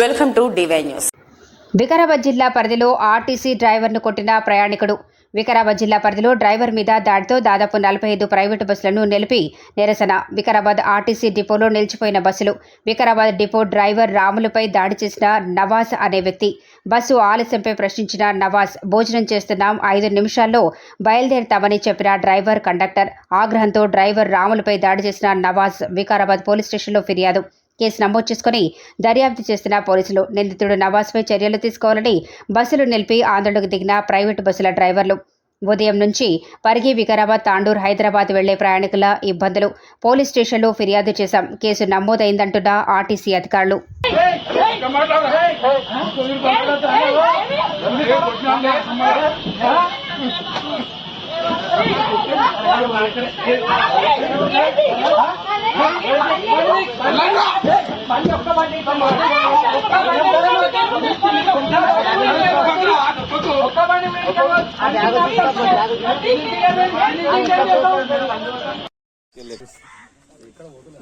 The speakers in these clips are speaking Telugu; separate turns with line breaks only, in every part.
Welcome to DY news.
Vikarabad జిల్లా పరిధిలో ఆర్టీసీ డ్రైవర్ను కొట్టిన ప్రయాణికుడు. వికారాబాద్ జిల్లా పరిధిలో డ్రైవర్ మీద దాడితో దాదాపు నలభై ఐదు ప్రైవేటు బస్సులను నిలిపి నిరసన. వికారాబాద్ ఆర్టీసీ డిపోలో నిలిచిపోయిన బస్సులు. వికారాబాద్ డిపో డ్రైవర్ రాములపై దాడి చేసిన నవాజ్ అనే వ్యక్తి. బస్సు ఆలస్యంపై ప్రశ్నించిన నవాజ్ భోజనం చేస్తున్నాం ఐదు నిమిషాల్లో బయలుదేరుతామని చెప్పిన డ్రైవర్ కండక్టర్. ఆగ్రహంతో డ్రైవర్ రాములపై దాడి చేసిన నవాజ్ వికారాబాద్ పోలీస్ స్టేషన్లో ఫిర్యాదు. కేసు నమోదు చేసుకుని దర్యాప్తు చేస్తున్న పోలీసులు నిందితుడు నవాజ్పై చర్యలు తీసుకోవాలని బస్సులు నిలిపి ఆందోళనకు దిగిన ప్రైవేటు బస్సుల డ్రైవర్లు ఉదయం నుంచి పరిగి వికారాబాద్ తాండూర్ హైదరాబాద్ వెళ్ళే ప్రయాణికుల ఇబ్బందులు పోలీస్ స్టేషన్లో ఫిర్యాదు చేశాం కేసు నమోదైందంటున్న ఆర్టీసీ అధికారులు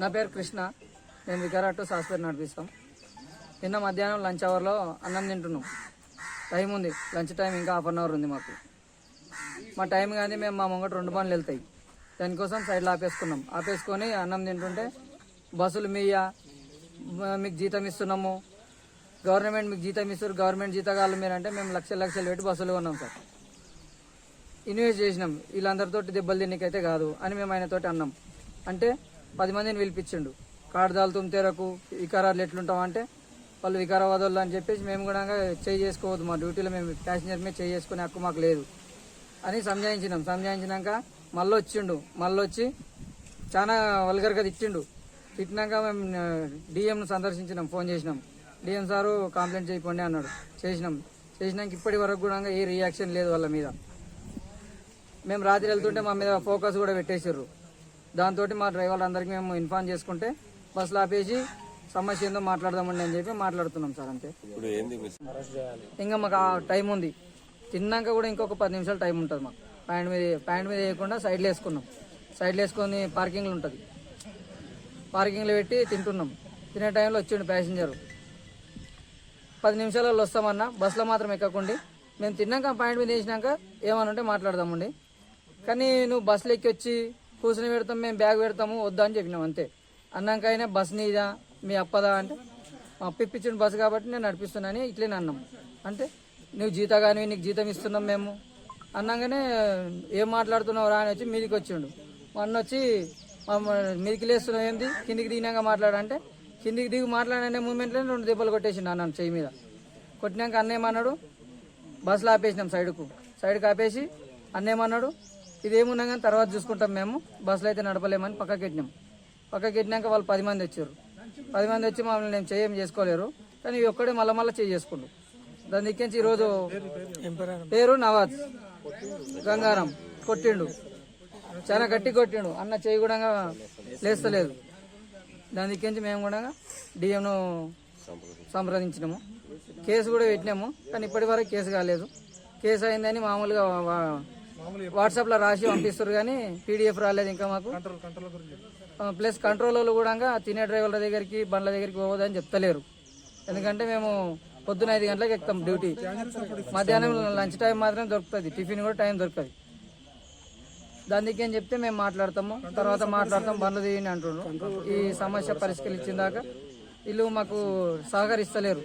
నా పేరు కృష్ణ. నేను వికారా సాఫ్ట్వేర్ నడిపిస్తాం. నిన్న మధ్యాహ్నం లంచ్ అవర్లో అన్నం తింటున్నాం. టైం ఉంది. లంచ్ టైం ఇంకా హాఫ్ అన్ అవర్ ఉంది మాకు. మా టైం కానీ మేము మా ముంగట రెండు పనులు వెళ్తాయి. దానికోసం సైడ్లో ఆపేసుకున్నాం. ఆపేసుకొని అన్నం తింటుంటే బస్సులు మీయా మీకు జీతం ఇస్తున్నాము. గవర్నమెంట్ మీకు జీతం ఇస్తారు. గవర్నమెంట్ జీతగాళ్ళు మీరంటే మేము లక్షలు లక్షలు పెట్టి బస్సులు కొన్నాం సార్. ఇన్వెస్ట్ చేసినాం. వీళ్ళందరితోటి దెబ్బలు తిన్నకైతే కాదు అని మేము ఆయనతోటి అన్నాం. అంటే పది మందిని పిలిపించిండు. కాడదాలు తుమ్తేరకు వికారాలు ఎట్లుంటాం అంటే వాళ్ళు వికారాబాద్ వాళ్ళు అని చెప్పేసి మేము కూడా చేయి చేసుకోవద్దు. మా డ్యూటీలో మేము ప్యాసింజర్ మీద చేయి చేసుకునే హక్కు మాకు లేదు. అని సంజాయించినాం. సంజాయించినాక మళ్ళీ వచ్చిండు మళ్ళీ వచ్చి చాలా వల్గర్గా తిట్టిండు. తిట్టినాక మేము డిఎంను సందర్శించినాం. ఫోన్ చేసినాం. డిఎం సారు కంప్లైంట్ చేయకండి అన్నాడు. చేసినాం. చేసినాక ఇప్పటి వరకు కూడా ఏ రియాక్షన్ లేదు వాళ్ళ మీద. మేము రాత్రి వెళ్తుంటే మా మీద ఫోకస్ కూడా పెట్టేసారు దాంతో మా డ్రైవర్లు అందరికీ మేము ఇన్ఫార్మ్ చేసుకుంటే బస్సులు ఆపేసి సమస్య ఏందో మాట్లాడదామండి అని చెప్పి మాట్లాడుతున్నాం సార్ అంతే. ఇంకా మాకు టైం ఉంది. తిన్నాక కూడా ఇంకొక పది నిమిషాలు టైం ఉంటుంది మాకు. ప్యాంట్ మీద ప్యాంట్ మీద వేయకుండా సైడ్లో వేసుకున్నాం. సైడ్లో వేసుకొని పార్కింగ్లో ఉంటుంది. పార్కింగ్లో పెట్టి తింటున్నాం. తినే టైంలో వచ్చిండు ప్యాసింజర్. పది నిమిషాలలో వస్తామన్నా బస్సులో మాత్రం ఎక్కకండి. మేము తిన్నాక పాయింట్ మీద వేసినాక ఏమనుంటే మాట్లాడదామండి. కానీ నువ్వు బస్సులో ఎక్కి వచ్చి కూర్చుని పెడతాం మేము బ్యాగ్ పెడతాము వద్దా అని చెప్పినాం అంతే. అన్నాక అయినా బస్ నీదా మీ అప్పదా అంటే మా అప్ప బస్సు కాబట్టి నేను నడిపిస్తున్నాను ఇట్లే అన్నాం. అంటే నువ్వు జీతా కానీ నీకు జీతం ఇస్తున్నాం మేము. అన్నాగానే ఏం మాట్లాడుతున్నావు రా అని వచ్చి మీదికి వచ్చిండు. అన్న వచ్చి మీదికి లేస్తున్నావు ఏంది? కిందికి దిగినాక మాట్లాడంటే కిందికి దిగి మాట్లాడనే మూమెంట్లో రెండు దెబ్బలు కొట్టేసిండు అన్నాను చెయ్యి మీద. కొట్టినాక అన్న ఏమన్నాడు? బస్సులో ఆపేసినాం సైడ్కు. సైడ్కి ఆపేసి అన్న ఏమన్నాడు? ఇదేమున్నా కానీ తర్వాత చూసుకుంటాం మేము. బస్సులో అయితే నడపలేమని పక్కకి పెట్టినాం పక్కకి పెట్టినాక వాళ్ళు పది మంది వచ్చారు. పది మంది వచ్చి మమ్మల్ని నేను చేయం చేసుకోలేరు. కానీ ఒక్కడే మళ్ళీ మళ్ళీ చేయి చేసుకుండు. దాని దిక్కించి ఈరోజు పేరు నవాజ్. గంగారం. కొట్టిండు. చాలా గట్టి కొట్టిండు. అన్న చేయి కూడా లేస్తలేదు. దాని దిక్కించి మేము కూడా డిఎంను సంప్రదించినాము. కేసు కూడా పెట్టినాము. కానీ ఇప్పటి వరకు కేసు కాలేదు. కేసు అయిందని మామూలుగా వాట్సాప్లో రాసి పంపిస్తారు కానీ పీడిఎఫ్ రాలేదు ఇంకా మాకు. ప్లస్ కంట్రోల్ వాళ్ళు కూడా తినే డ్రైవర్ల దగ్గరికి బండ్ల దగ్గరికి పోవద్దని చెప్తలేరు. ఎందుకంటే మేము పొద్దున ఐదు గంటలకు ఎక్కుతాం డ్యూటీ. మధ్యాహ్నం లంచ్ టైం మాత్రం దొరుకుతుంది. టిఫిన్ కూడా టైం దొరుకుతుంది దానికి ఏం చెప్తే మేము మాట్లాడతాము. తర్వాత మాట్లాడతాం బండ్లు తీయండి అంటున్నాం ఈ సమస్య పరిష్కరించిన దాకా వీళ్ళు మాకు సహకరిస్తలేరు.